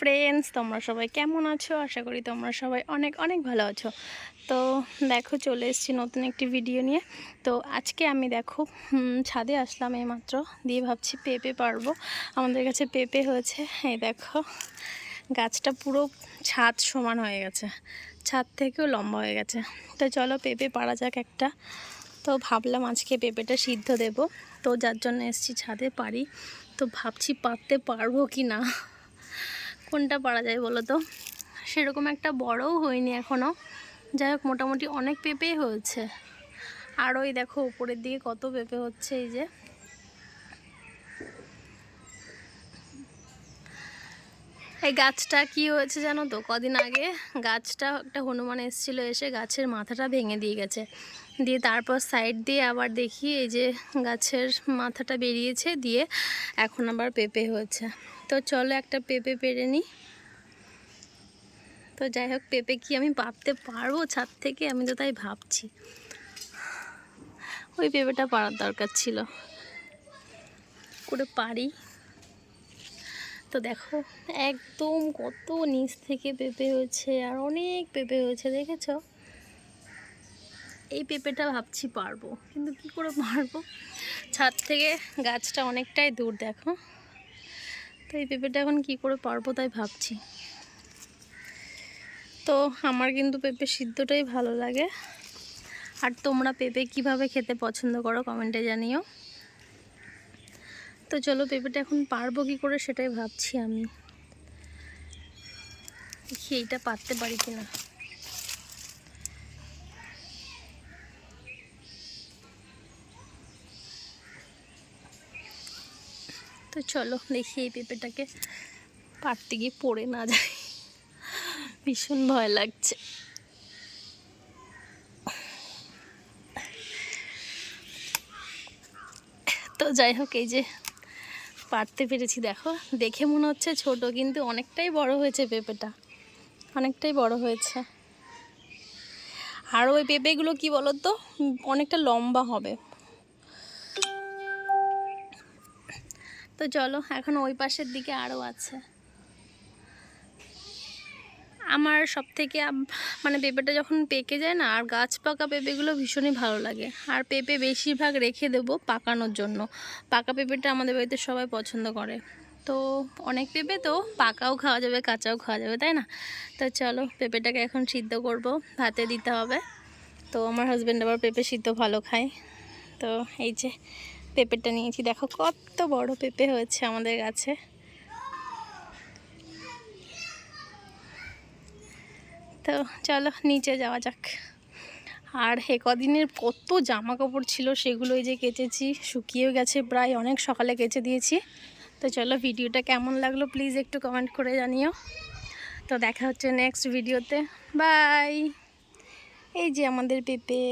Friends তোমরা সবাই কেমন আছো? আশা করি তোমরা সবাই অনেক অনেক ভালো আছো। তো দেখো, চলে এসেছি নতুন একটি ভিডিও নিয়ে। তো আজকে আমি দেখো ছাদে আসলাম এইমাত্র। দিয়ে ভাবছি পেঁপে পারব। আমাদের কাছে পেঁপে হয়েছে, এই দেখো। গাছটা পুরো ছাদ সমান হয়ে গেছে। ছাদ থেকেও লম্বা হয়ে গেছে। তো চলো, পেঁপে পারা যাক একটা। তো ভাবলাম আজকে পেঁপেটা সিদ্ধ দেব। তো যার জন্য এসেছি ছাদে পারি। তো ভাবছি পারতে পারব কি না? কোনটা পারা যায় বলো তো? সেরকম একটা বড়ও হয়নি এখনও যাই হোক, মোটামুটি অনেক পেঁপে হয়েছে। আর ওই দেখো, উপরের দিকে কত পেঁপে হচ্ছে, এই যে। এই গাছটা কি হয়েছে জানো তো? কদিন আগে গাছটা একটা হনুমান এসেছিল, এসে গাছের মাথাটা ভেঙে দিয়ে গেছে। দিয়ে তারপর সাইড দিয়ে আবার দেখি এই যে গাছের মাথাটা বেরিয়েছে, দিয়ে এখন আবার পেঁপে হয়েছে। তো চলো একটা পেঁপে পেরে নিই। তো যাই হোক, পেঁপে কি আমি পারতে পারব? ছাদ থেকে আমি তো তাই ভাবছি। ওই পেঁপেটা পারার দরকার ছিল। করে পারি তো দেখো, একদম কত নিচ থেকে পেঁপে হয়েছে আর অনেক পেঁপে হয়েছে, দেখেছ? এই পেঁপেটা ভাবছি পারব, কিন্তু কি করে পারব? ছাদ থেকে গাছটা অনেকটাই দূর, দেখো। তো এই পেঁপেটা এখন কি করে পারব তাই ভাবছি। তো আমার কিন্তু পেঁপে সিদ্ধটাই ভালো লাগে। আর তোমরা পেঁপে কীভাবে খেতে পছন্দ করো কমেন্টে জানিও। তো চলো পেঁপেটা এখন পারব কি করে সেটাই ভাবছি আমি। দেখি এইটা পারতে পারি কিনা তো চলো দেখি এই পেঁপেটাকে পারতে গিয়ে পড়ে না যায়। ভীষণ ভয় লাগছে। তো যাই হোক, এই যে পারতে পেরেছি, দেখো। দেখে মনে হচ্ছে ছোট, কিন্তু অনেকটাই বড় হয়েছে পেঁপেটা। অনেকটাই বড় হয়েছে। আর ওই পেঁপেগুলো কি বলো তো অনেকটা লম্বা হবে। তো চলো, এখন ওই পাশের দিকে আরও আছে। আমার সব থেকে মানে পেঁপেটা যখন পেকে যায় না, আর গাছ পাকা পেঁপেগুলো ভীষণই ভালো লাগে। আর পেঁপে বেশিরভাগ রেখে দেবো পাকানোর জন্য। পাকা পেঁপেটা আমাদের বাড়িতে সবাই পছন্দ করে। তো অনেক পেঁপে তো পাকাও খাওয়া যাবে, কাঁচাও খাওয়া যাবে, তাই না? তো চলো, পেঁপেটাকে এখন সিদ্ধ করব। ভাতে দিতে হবে। তো আমার হাজব্যান্ড আবার পেঁপে সিদ্ধ ভালো খায়। তো এই যে পেঁপেটা নিয়েছি। দেখো কত বড় পেঁপে হয়েছে আমাদের গাছে। তো চলো নিচে যাওয়া যাক। আর এ কদিনের কত জামা কাপড় ছিল সেগুলো এই যে কেচেছি, শুকিয়েও গেছে প্রায়, অনেক সকালে কেচে দিয়েছি। তো চলো ভিডিওটা কেমন লাগল প্লিজ একটু কমেন্ট করে জানিও। তো দেখা হচ্ছে নেক্সট ভিডিওতে বাই এই যে আমাদের পেঁপে।